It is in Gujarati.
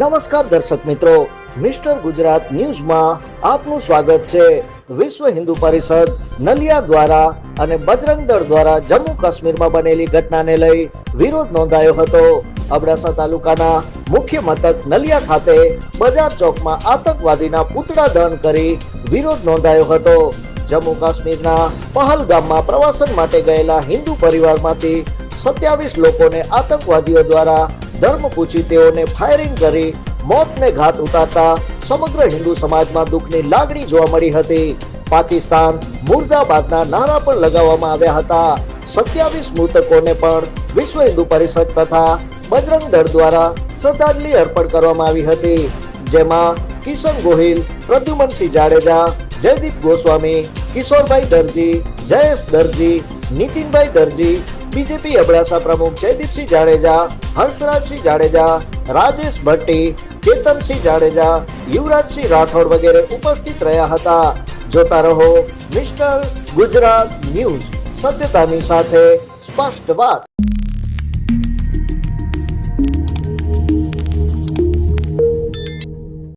નમસ્કાર દર્શક મિત્રો, મિસ્ટર ગુજરાત ન્યૂઝમાં આપનું સ્વાગત છે. વિશ્વ હિન્દુ પરિષદ નલિયા દ્વારા અને બજરંગ દળ દ્વારા જમ્મુ કાશ્મીરમાં બનેલી ઘટનાને લઈ વિરોધ નોંધાયો હતો. અબડાસા તાલુકાના મુખ્ય મથક નલિયા ખાતે બજાર ચોકમાં આતંકવાદીના પુતળા દહન કરી વિરોધ નોંધાયો હતો. જમ્મુ કાશ્મીરના પહલગામમાં પ્રવાસન માટે ગયેલા હિન્દુ પરિવારમાંથી સત્યાવીસ લોકોને આતંકવાદીઓ દ્વારા ધર્મ પૂછી તેઓને ફાયરિંગ કરી, મોતને ઘાત ઉતારતા સમગ્ર હિન્દુ સમાજમાં દુઃખની લાગણી જોવા મળી હતી. પાકિસ્તાન મુર્દાબાદના નારા પણ લગાવવામાં આવ્યા હતા. સત્યાવીસ મૃતકોને પણ વિશ્વ હિન્દુ પરિષદ તથા બજરંગ દળ દ્વારા શ્રદ્ધાંજલિ અર્પણ કરવામાં આવી હતી. જેમાં કિશન ગોહિલ, પ્રદ્યુમનસિંહ જાડેજા, જયદીપ ગોસ્વામી, કિશોરભાઈ દરજી, જયેશ દરજી, નીતિનભાઈ દરજી બીજેપી અબડાસા પ્રમુખ જયદીપસિંહ જાડેજા હર્ષરાજસિંહ જાડેજા, રાજેશ ભટ્ટી ચેતનસિંહ જાડેજા, યુવરાજસિંહ રાઠોડ વગેરે ઉપસ્થિત રહ્યા હતા. જોતા રહો મિસ્ટર ગુજરાત ન્યૂઝ. સત્યતાની સાથે સ્પષ્ટ વાત.